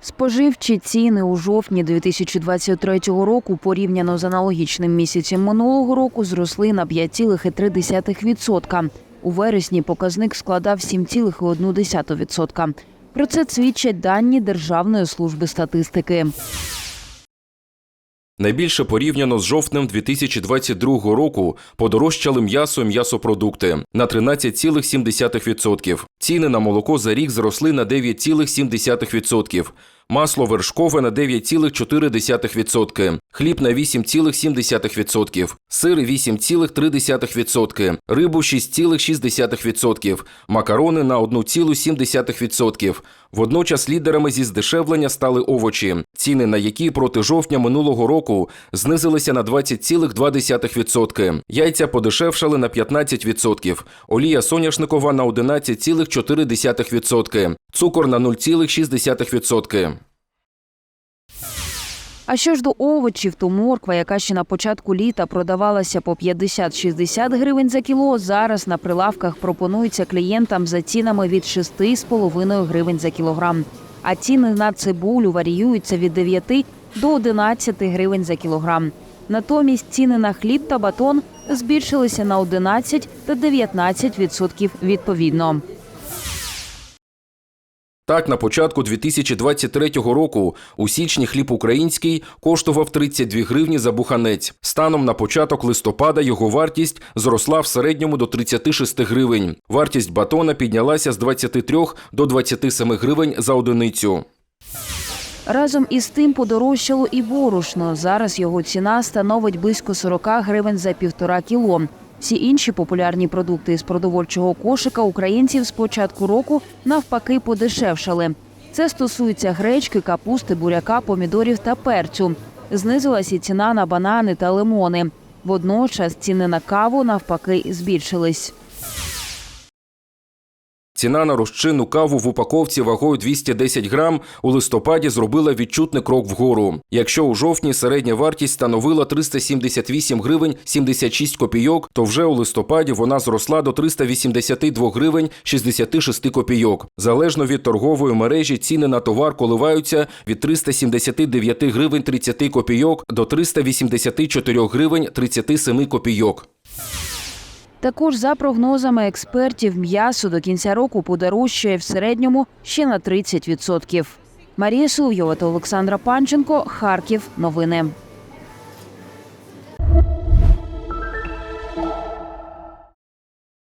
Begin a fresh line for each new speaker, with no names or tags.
Споживчі ціни у жовтні 2023 року порівняно з аналогічним місяцем минулого року зросли на 5,3%. У вересні показник складав 7,1%. Про це свідчать дані Державної служби статистики.
Найбільше порівняно з жовтнем 2022 року подорожчали м'ясо і м'ясопродукти на 13,7%. Ціни на молоко за рік зросли на 9,7%. Масло вершкове на 9,4%, хліб на 8,7%, сир 8,3%, рибу 6,6%, макарони на 1,7%. Водночас лідерами зі здешевлення стали овочі, ціни на які проти жовтня минулого року знизилися на 20,2%. Яйця подешевшали на 15%, олія соняшникова на 11,4%, цукор на 0,6%.
А що ж до овочів, то морква, яка ще на початку літа продавалася по 50-60 гривень за кіло, зараз на прилавках пропонується клієнтам за цінами від 6,5 гривень за кілограм. А ціни на цибулю варіюються від 9 до 11 гривень за кілограм. Натомість ціни на хліб та батон збільшилися на 11 та 19% відповідно.
Так, на початку 2023 року у січні хліб український коштував 32 гривні за буханець. Станом на початок листопада його вартість зросла в середньому до 36 гривень. Вартість батона піднялася з 23 до 27 гривень за одиницю.
Разом із тим подорожчало і борошно. Зараз його ціна становить близько 40 гривень за півтора кіло. Всі інші популярні продукти з продовольчого кошика українців з початку року навпаки подешевшали. Це стосується гречки, капусти, буряка, помідорів та перцю. Знизилась і ціна на банани та лимони. Водночас ціни на каву навпаки збільшились.
Ціна на розчинну каву в упаковці вагою 210 грам у листопаді зробила відчутний крок вгору. Якщо у жовтні середня вартість становила 378 гривень 76 копійок, то вже у листопаді вона зросла до 382 гривень 66 копійок. Залежно від торгової мережі ціни на товар коливаються від 379 гривень 30 копійок до 384 гривень 37 копійок.
Також за прогнозами експертів, м'ясо до кінця року подорожчає в середньому ще на 30%. Марія Соловйова та Олександра Панченко. Харків. Новини.